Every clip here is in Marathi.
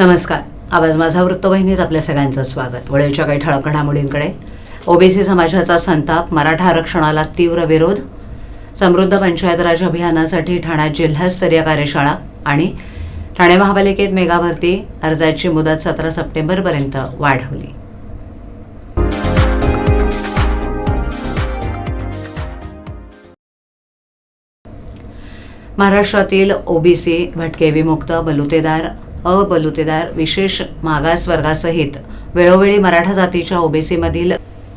नमस्कार. आवाज माझा वृत्तवाहिनीत आपल्या सगळ्यांचं स्वागत. वळेच्या काही ठळक घडामोडींकडे. ओबीसी समाजाचा संताप मराठा आरक्षणाला तीव्र विरोध समृद्ध पंचायत राज अभियानासाठी ठाण्यात जिल्हास्तरीय कार्यशाळा आणि ठाणे महापालिकेत मेगा भरती अर्जाची मुदत सतरा सप्टेंबरपर्यंत वाढवली. महाराष्ट्रातील ओबीसी भटके विमुक्त बलुतेदार अबलुतेदार विशेष मागास वर्गासहित वेळोवेळी मराठा जातीच्या ओबीसीमधील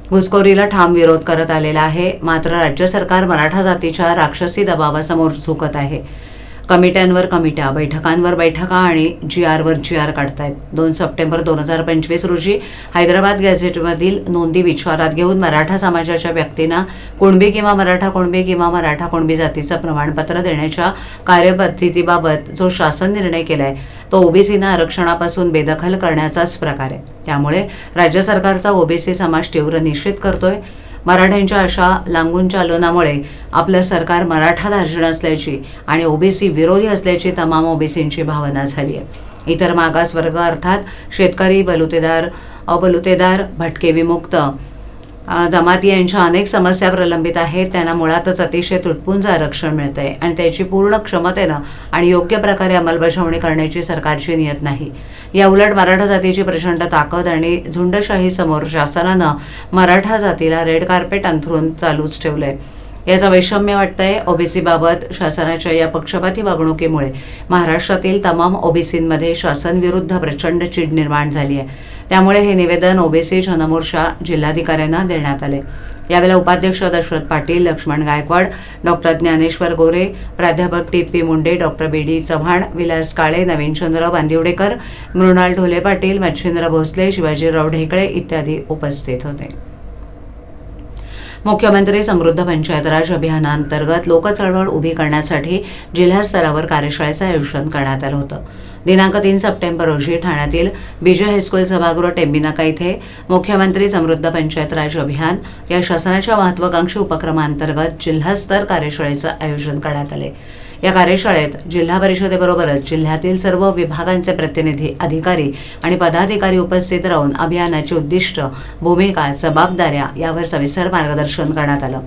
घुसखोरीला ठाम विरोध करत आलेला आहे. मात्र राज्य सरकार मराठा जातीच्या राक्षसी दबावासमोर झुकत आहे. कमिट्यांवर कमिट्या बैठकांवर बैठका आणि जी आरवर जी आर काढतायत. दोन सप्टेंबर दोन हजार पंचवीस रोजी हैदराबाद गॅझेटमधील नोंदी विचारात घेऊन मराठा समाजाच्या व्यक्तींना कुणबी किंवा मराठा कुणबी किंवा मराठा कुणबी जातीचं प्रमाणपत्र देण्याच्या कार्यपद्धतीबाबत जो शासन निर्णय केलाय तो ओबीसीना आरक्षणापासून बेदखल करण्याचाच प्रकार आहे. त्यामुळे राज्य सरकारचा ओबीसी समाज तीव्र निषेध करतोय. मराठ्यांच्या अशा लांबून चालनामुळे आपलं सरकार मराठा धार्जन असल्याची आणि ओबीसी विरोधी असल्याची तमाम ओबीसींची भावना झाली आहे. इतर मागास वर्ग अर्थात शेतकरी बलुतेदार अबलुतेदार भटके विमुक्त जमाती यांच्या अनेक समस्या प्रलंबित आहेत. त्यांना मुळातच अतिशय तुटपुंज आरक्षण मिळत आहे आणि त्याची पूर्ण क्षमतेनं आणि योग्य प्रकारे अंमलबजावणी करण्याची सरकारची नियत नाही. या उलट मराठा जातीची प्रचंड ताकद आणि झुंडशाही समोर शासनानं मराठा जातीला रेड कार्पेट अंथरून चालूच ठेवलंय. याचं वैषम्य वाटतंय ओबीसीबाबत शासनाच्या या पक्षपाती वागणुकीमुळे. महाराष्ट्रातील तमाम ओबीसींमध्ये शासनविरुद्ध प्रचंड चीड निर्माण झाली आहे. त्यामुळे हे निवेदन ओबीसी जनमोर्चा जिल्हाधिकाऱ्यांना देण्यात आले. यावेळेला उपाध्यक्ष दशरथ पाटील लक्ष्मण गायकवाड डॉक्टर ज्ञानेश्वर गोरे प्राध्यापक T P Munde doctor B D Chavan Vilas Kale Navinchandra Bandivadekar Mrunal Dhole Patil Machhindra Bhosale Shivajirao Dhekale इत्यादी उपस्थित होते. मुख्यमंत्री समृद्ध पंचायत राज अभियानांतर्गत लोकचळवळ उभी करण्यासाठी जिल्हा स्तरावर कार्यशाळेचं आयोजन करण्यात आलं होतं. दिनांक तीन सप्टेंबर रोजी ठाण्यातील बीजे हायस्कूल सभागृह टेंबिनाका इथे मुख्यमंत्री समृद्ध पंचायत राज अभियान या शासनाच्या महत्वाकांक्षी उपक्रमांतर्गत जिल्हास्तर कार्यशाळेचं आयोजन करण्यात आले. या कार्यशाळेत जिल्हा परिषदेबरोबरच जिल्ह्यातील सर्व विभागांचे प्रतिनिधी अधिकारी आणि पदाधिकारी उपस्थित राहून अभियानाचे उद्दिष्ट भूमिका जबाबदाऱ्या यावर सविस्तर मार्गदर्शन करण्यात आलं.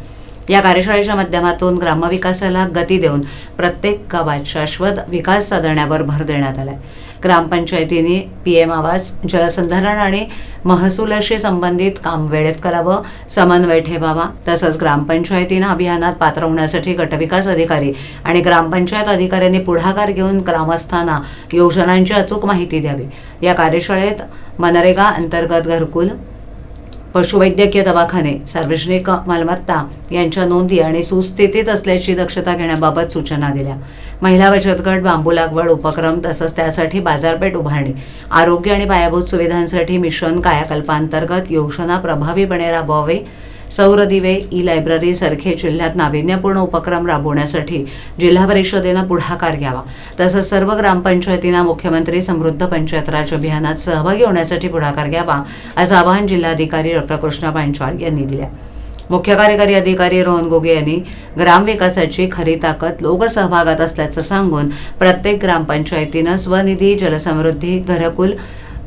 या कार्यशाळेच्या माध्यमातून ग्रामविकासाला गती देऊन प्रत्येक गावात शाश्वत विकास साधण्यावर भर देण्यात आलाय. ग्रामपंचायतींनी पी एम आवास जलसंधारण आणि महसुलाशी संबंधित काम वेळेत करावं समन्वय ठेवावा तसंच ग्रामपंचायतीनं अभियानात पात्र होण्यासाठी गटविकास अधिकारी आणि ग्रामपंचायत अधिकाऱ्यांनी पुढाकार घेऊन ग्रामस्थांना योजनांची अचूक माहिती द्यावी. या कार्यशाळेत मनरेगा अंतर्गत घरकुल पशुवैद्यकीय दवाखाने सार्वजनिक मालमत्ता यांच्या नोंदी आणि सुस्थितीत असल्याची दक्षता घेण्याबाबत सूचना दिल्या. महिला बचत गट बांबू लागवड उपक्रम तसंच त्यासाठी बाजारपेठ उभारणी आरोग्य आणि पायाभूत सुविधांसाठी मिशन कायाकल्पांतर्गत योजना प्रभावीपणे राबवावे सौर दिवे ई लायब्ररी सारखे जिल्ह्यात नाविन्यपूर्ण उपक्रम राबवण्यासाठी जिल्हा परिषदेनं पुढाकार घ्यावा. तसंच सर्व ग्रामपंचायतींना मुख्यमंत्री समृद्ध पंचायत राज अभियानात सहभागी होण्यासाठी पुढाकार घ्यावा असं आवाहन जिल्हाधिकारी डॉक्टर कृष्णा पांचाळ यांनी दिले मुख्य कार्यकारी अधिकारी रोहन गोगे यांनी ग्रामविकासाची खरी ताकद लोकसहभागात असल्याचं सांगून प्रत्येक ग्रामपंचायतीनं स्वनिधी जलसमृद्धी घरकुल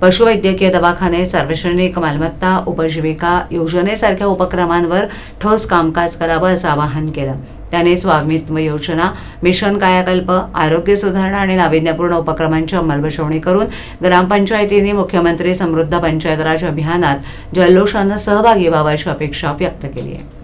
पशुवैद्यकीय दवाखाने सार्वजनिक मालमत्ता उपजीविका योजनेसारख्या उपक्रमांवर ठोस कामकाज करावं असं आवाहन केलं. त्याने स्वामित्व योजना मिशन कायाकल्प आरोग्य सुधारणा आणि नाविन्यपूर्ण उपक्रमांची अंमलबजावणी करून ग्रामपंचायतींनी मुख्यमंत्री समृद्ध पंचायत राज अभियानात जल्लोषानं सहभागी व्हावाची अपेक्षा व्यक्त केली आहे.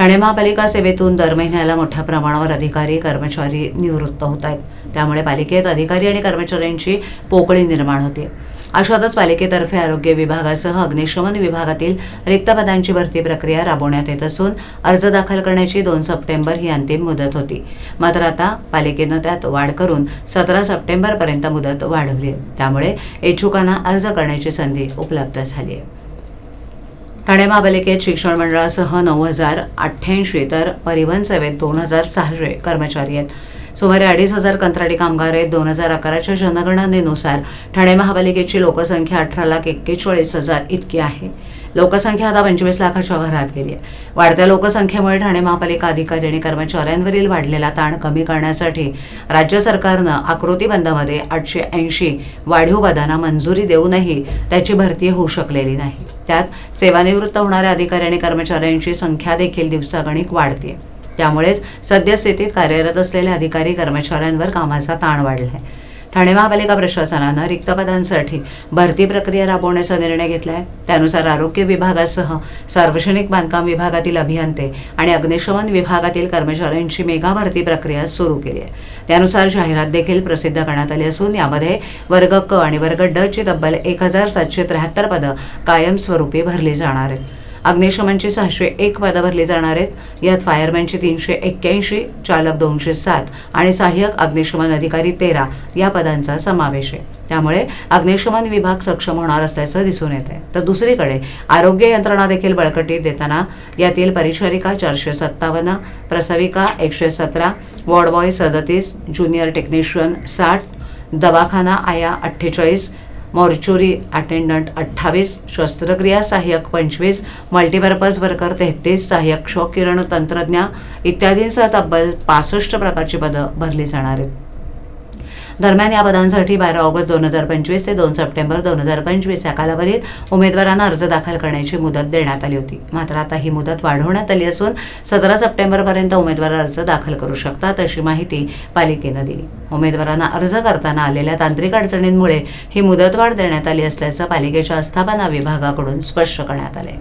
ठाणे महापालिका सेवेतून दर महिन्याला मोठ्या प्रमाणावर अधिकारी कर्मचारी निवृत्त होत आहेत त्यामुळे पालिकेत अधिकारी आणि कर्मचाऱ्यांची पोकळी निर्माण होते अशातच पालिकेतर्फे आरोग्य विभागासह अग्निशमन विभागातील रिक्त पदांची भरती प्रक्रिया राबवण्यात येत असून अर्ज दाखल करण्याची दोन सप्टेंबर ही अंतिम मुदत होती. मात्र आता पालिकेनं त्यात वाढ करून सतरा सप्टेंबरपर्यंत मुदत वाढवली आहे त्यामुळे इच्छुकांना अर्ज करण्याची संधी उपलब्ध झाली आहे ठाणे महापालिकेत शिक्षण मंडळासह नऊ हजार अठ्ठ्याऐंशी तर परिवहन सेवेत दोन हजार सहाशे कर्मचारी आहेत. सुमारे अडीच हजार कंत्राटी कामगार आहेत. दोन हजार अकराच्या जनगणनेनुसार ठाणे महापालिकेची लोकसंख्या अठरा लाख एक्केचाळीस हजार इतकी आहे. लोकसंख्या आता पंचवीस लाखाच्या घरात गेली आहे. वाढत्या लोकसंख्येमुळे ठाणे महापालिका अधिकारी आणि कर्मचाऱ्यांवरील वाढलेला ताण कमी करण्यासाठी राज्य सरकारनं आकृती बंदामध्ये आठशे ऐंशी वाढीव पदांना मंजुरी देऊनही त्याची भरती होऊ शकलेली नाही. त्यात सेवानिवृत्त होणाऱ्या अधिकारी आणि कर्मचाऱ्यांची संख्या देखील दिवसागणिक वाढते त्यामुळेच सद्यस्थितीत कार्यरत असलेल्या अधिकारी कर्मचाऱ्यांवर कामाचा ताण वाढला आहे ठाणे महापालिका प्रशासनानं रिक्त पदांसाठी भरती प्रक्रिया राबवण्याचा निर्णय घेतला आहे त्यानुसार आरोग्य विभागासह सार्वजनिक बांधकाम विभागातील अभियंते आणि अग्निशमन विभागातील कर्मचाऱ्यांची मेगा भरती प्रक्रिया सुरू केली आहे. त्यानुसार जाहिरात देखील प्रसिद्ध करण्यात आली असून यामध्ये वर्ग क आणि वर्ग ड ची तब्बल एक हजार सातशे त्र्याहत्तर पदं कायमस्वरूपी भरली जाणार आहेत. अग्निशमनची सहाशे एक पदं भरली जाणार आहेत. यात फायरमॅनची तीनशे एक्क्याऐंशी चालक दोनशे सात आणि सहाय्यक अग्निशमन अधिकारी तेरा या पदांचा समावेश आहे. त्यामुळे अग्निशमन विभाग सक्षम होणार असल्याचं दिसून येत आहे तर दुसरीकडे आरोग्य यंत्रणा देखील बळकटीत देताना यातील परिचारिका चारशे सत्तावन्न प्रसविका एकशे सतरा वॉर्ड बॉय सदतीस ज्युनियर टेक्निशियन साठ दवाखाना आया अठ्ठेचाळीस मॉर्च्युरी अटेंडंट अठ्ठावीस शस्त्रक्रिया सहाय्यक पंचवीस मल्टीपर्पज वर्कर तेहतीस सहाय्यक क्षकिरण किरण तंत्रज्ञ इत्यादींसह तब्बल पासष्ट प्रकारची पदं भरली जाणार आहेत. दरम्यान या पदांसाठी बारा ऑगस्ट दोन हजार पंचवीस ते दोन सप्टेंबर दोन हजार पंचवीस या कालावधीत उमेदवारांना अर्ज दाखल करण्याची मुदत देण्यात आली होती. मात्र आता ही मुदत वाढवण्यात आली असून सतरा सप्टेंबरपर्यंत उमेदवार अर्ज दाखल करू शकतात अशी माहिती पालिकेनं दिली. उमेदवारांना अर्ज करताना आलेल्या तांत्रिक अडचणींमुळे ही मुदतवाढ देण्यात आली असल्याचं पालिकेच्या आस्थापना विभागाकडून स्पष्ट करण्यात आले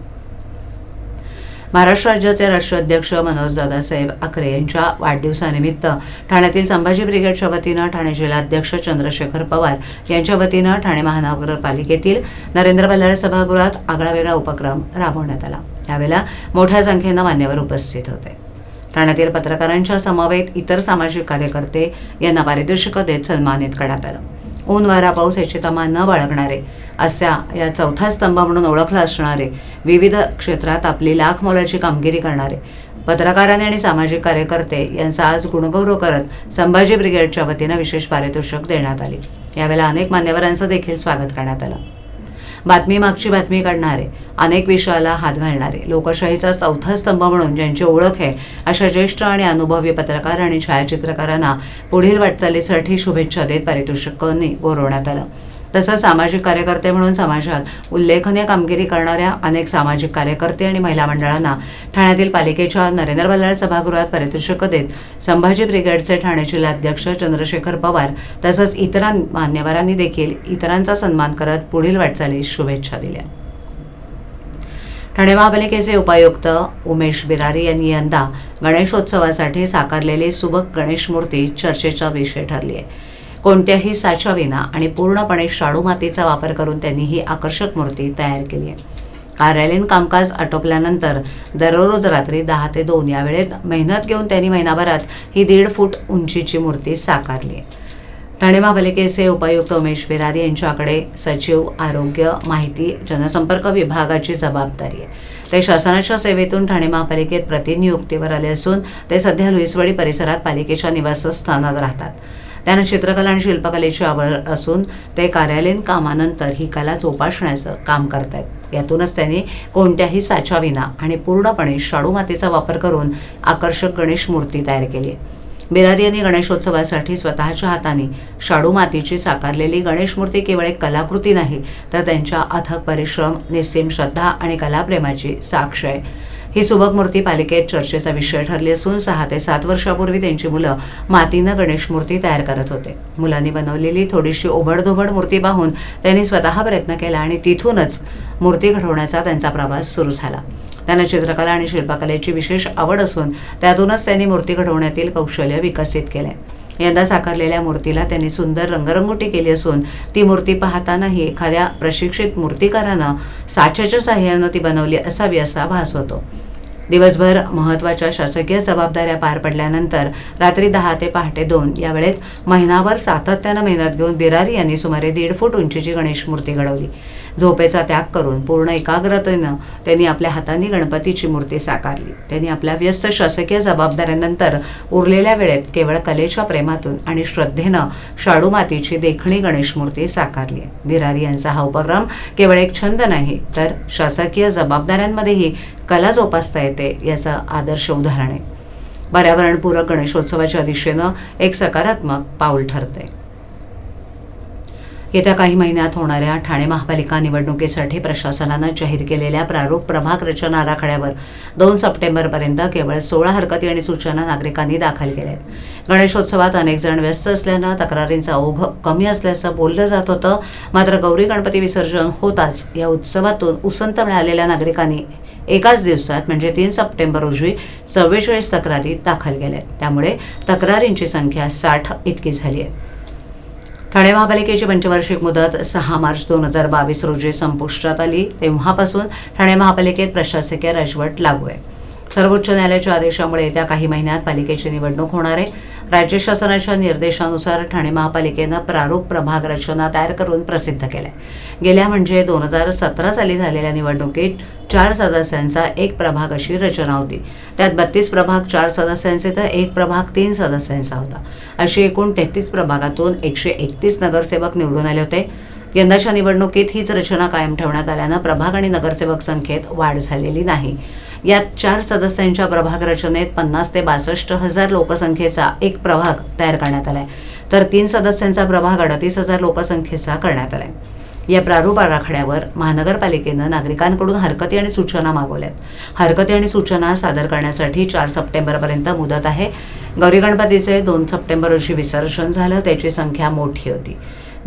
महाराष्ट्र राज्याचे राष्ट्रीय अध्यक्ष मनोज दादासाहेब आकरे यांच्या वाढदिवसानिमित्त ठाण्यातील संभाजी ब्रिगेडच्या वतीनं ठाणे जिल्हाध्यक्ष चंद्रशेखर पवार यांच्या वतीनं ठाणे महानगरपालिकेतील नरेंद्र बल्लाळ सभागृहात आगळावेगळा उपक्रम राबवण्यात आला. यावेळेला मोठ्या संख्येनं मान्यवर उपस्थित होते. ठाण्यातील पत्रकारांच्या समवेत इतर सामाजिक कार्यकर्ते यांना पारितोषिकं देत सन्मानित करण्यात आलं. ऊन वारा पाऊस याची तमा न बाळगणारे अशा या चौथा स्तंभ म्हणून ओळखला असणारे विविध क्षेत्रात आपली लाख मोलाची कामगिरी करणारे पत्रकारांनी आणि सामाजिक कार्यकर्ते यांचा आज गुणगौरव करत संभाजी ब्रिगेडच्या वतीनं विशेष पारितोषिक देण्यात आले. यावेळेला अनेक मान्यवरांचं देखील स्वागत करण्यात आलं. बातमी मागची बातमी काढणारे अनेक विषयाला हात घालणारे लोकशाहीचा चौथा स्तंभ म्हणून ज्यांची ओळख आहे अशा ज्येष्ठ आणि अनुभवी पत्रकार आणि छायाचित्रकारांना पुढील वाटचालीसाठी शुभेच्छा देत पारितोषिकांनी गौरवण्यात आलं. तसंच सामाजिक कार्यकर्ते म्हणून समाजात उल्लेखनीय कामगिरी करणाऱ्या अनेक सामाजिक कार्यकर्ते आणि महिला मंडळांना ठाण्यातील पालिकेच्या नरेंद्र बल्लाळ सभागृहात पारितोषिक देत संभाजी ब्रिगेडचे ठाणे जिल्हाध्यक्ष चंद्रशेखर पवार तसंच इतर मान्यवरांनी देखील इतरांचा सन्मान करत पुढील वाटचालीस शुभेच्छा दिल्या. ठाणे महापालिकेचे उपायुक्त उमेश बिरारी यांनी यंदा गणेशोत्सवासाठी साकारलेली सुबक गणेश मूर्ती चर्चेचा विषय ठरली आहे कोणत्याही साच्याविना आणि पूर्णपणे शाडू मातीचा वापर करून त्यांनी ही आकर्षक मूर्ती तयार केली आहे. कार्यालयीन कामकाज आटोपल्यानंतर दररोज रात्री दहा ते दोन या वेळेत मेहनत घेऊन त्यांनी महिनाभरात ही दीड फूट उंचीची मूर्ती साकारली आहे. ठाणे महापालिकेचे उपायुक्त उमेश बिरारी यांच्याकडे सचिव आरोग्य माहिती जनसंपर्क विभागाची जबाबदारी आहे. ते शासनाच्या सेवेतून ठाणे महापालिकेत प्रतिनियुक्तीवर आले असून ते सध्या लुईसवाडी परिसरात पालिकेच्या निवासस्थानात राहतात. त्यांना चित्रकला आणि शिल्पकलेची आवड असून ते कार्यालयीन कामानंतर ही कला जोपासण्याचं काम करतायत. यातूनच त्यांनी कोणत्याही साच्याविना आणि पूर्णपणे शाडू मातीचा वापर करून आकर्षक गणेश मूर्ती तयार केली आहे. बिरारी यांनी गणेशोत्सवासाठी स्वतःच्या हाताने शाडू मातीची साकारलेली गणेश मूर्ती केवळ एक कलाकृती नाही तर त्यांच्या अथक परिश्रम निस्सीम श्रद्धा आणि कलाप्रेमाची साक्ष आहे. ही सुबक मूर्ती पालिकेत चर्चेचा विषय ठरली असून सहा ते सात वर्षापूर्वी त्यांची मुलं मातीनं गणेश मूर्ती तयार करत होते. मुलांनी बनवलेली थोडीशी ओबडधोबड मूर्ती पाहून त्यांनी स्वतः प्रयत्न केला आणि तिथूनच मूर्ती घडवण्याचा त्यांचा प्रवास सुरू झाला. त्यांना चित्रकला आणि शिल्पकलेची विशेष आवड असून त्यातूनच त्यांनी मूर्ती घडवण्यातील कौशल्य विकसित केले. यंदा साकारलेल्या मूर्तीला त्यांनी सुंदर रंगरंगोटी केली असून ती मूर्ती पाहतानाही एखाद्या प्रशिक्षित मूर्तिकारानं साच्याच्या साह्यानं ती बनवली असावी असा भास होतो. दिवसभर महत्त्वाच्या शासकीय जबाबदाऱ्या पार पडल्यानंतर रात्री दहा ते पहाटे दोन या वेळेत महिनाभर सातत्यानं मेहनत घेऊन बिरारी यांनी सुमारे दीड फूट उंचीची गणेश मूर्ती घडवली. झोपेचा त्याग करून पूर्ण एकाग्रतेनं त्यांनी आपल्या हाताने गणपतीची मूर्ती साकारली. त्यांनी आपल्या व्यस्त शासकीय जबाबदाऱ्यानंतर उरलेल्या वेळेत केवळ कलेच्या प्रेमातून आणि श्रद्धेनं शाडू मातीची देखणी गणेश मूर्ती साकारली. आहे बिरारी यांचा हा उपक्रम केवळ एक छंद नाही तर शासकीय जबाबदाऱ्यांमध्येही कला जोपासता येते याचं आदर्श उदाहरण आहे. पर्यावरणपूरक गणेशोत्सवाच्या दिशेनं एक सकारात्मक पाऊल ठरते येत्या काही महिन्यात होणाऱ्या ठाणे महापालिका निवडणुकीसाठी प्रशासनानं जाहीर केलेल्या प्रारूप प्रभाग रचना आराखड्यावर दोन सप्टेंबरपर्यंत केवळ सोळा हरकती आणि सूचना नागरिकांनी दाखल केल्या आहेत गणेशोत्सवात अनेक जण व्यस्त असल्यानं तक्रारींचा ओघ कमी असल्याचं बोललं जात होतं. मात्र गौरी गणपती विसर्जन होताच या उत्सवातून उसंत मिळालेल्या नागरिकांनी एकाच दिवसात म्हणजे तीन सप्टेंबर रोजी चव्वेचाळीस तक्रारी दाखल केल्या आहेत त्यामुळे तक्रारींची संख्या साठ इतकी झाली आहे ठाणे महापालिकेची पंचवार्षिक मुदत सहा मार्च दोन हजार बावीस रोजी संपुष्टात आली. तेव्हापासून ठाणे महापालिकेत प्रशासकीय राजवट लागू आहे. सर्वोच्च न्यायालयाच्या आदेशामुळे येत्या काही महिन्यात पालिकेची निवडणूक होणार आहे. राज्य शासनाच्या निर्देशानुसार ठाणे महापालिकेनं प्रारूप प्रभाग रचना तयार करून प्रसिद्ध केल्या. गेल्या म्हणजे दोन हजार सतरा साली झालेल्या निवडणुकीत चार सदस्यांचा एक प्रभाग अशी रचना होती. त्यात बत्तीस प्रभाग चार सदस्यांचे तर एक प्रभाग तीन सदस्यांचा होता. अशी एकूण तेहतीस प्रभागातून एकशे एकतीस नगरसेवक निवडून आले होते. यंदाच्या निवडणुकीत हीच रचना कायम ठेवण्यात आल्यानं प्रभाग आणि नगरसेवक संख्येत वाढ झालेली नाही. यात चार सदस्यांच्या प्रभाग रचनेत पन्नास ते बासष्ट हजार लोकसंख्येचा एक प्रभाग तयार करण्यात आलाय. तर तीन सदस्यांचा प्रभाग अडतीस हजार लोकसंख्येचा करण्यात आलाय. या प्रारूप आराखड्यावर महानगरपालिकेनं नागरिकांकडून हरकती आणि सूचना मागवल्यात. हरकती आणि सूचना सादर करण्यासाठी चार सप्टेंबरपर्यंत मुदत आहे. गौरी गणपतीचे दोन सप्टेंबर रोजी विसर्जन झालं त्याची संख्या मोठी होती.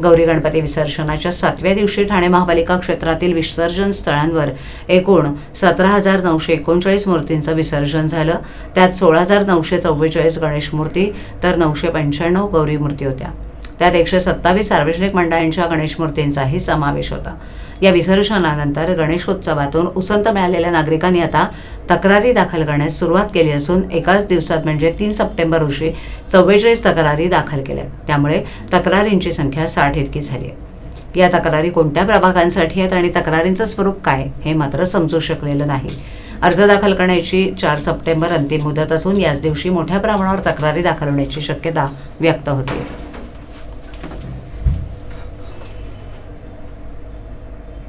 गौरी गणपती विसर्जनाच्या सातव्या दिवशी ठाणे महापालिका क्षेत्रातील विसर्जन स्थळांवर एकूण सतरा हजार नऊशे एकोणचाळीस मूर्तींचं विसर्जन झालं. त्यात सोळा हजार नऊशे चव्वेचाळीस गणेश मूर्ती तर नऊशे पंच्याण्णव गौरी मूर्ती होत्या. त्यात एकशे सत्तावीस सार्वजनिक मंडळांच्या गणेशमूर्तींचाही समावेश होता. या विसर्जनानंतर गणेशोत्सवातून उसंत मिळालेल्या नागरिकांनी आता तक्रारी दाखल करण्यास सुरुवात केली असून एकाच दिवसात म्हणजे तीन सप्टेंबर रोजी चव्वेचाळीस तक्रारी दाखल केल्या. त्यामुळे तक्रारींची संख्या साठ इतकी झाली आहे. या तक्रारी कोणत्या प्रभागांसाठी आहेत आणि तक्रारींचं स्वरूप काय हे मात्र समजू शकलेलं नाही. अर्ज दाखल करण्याची चार सप्टेंबर अंतिम मुदत असून याच दिवशी मोठ्या प्रमाणावर तक्रारी दाखल होण्याची शक्यता व्यक्त होते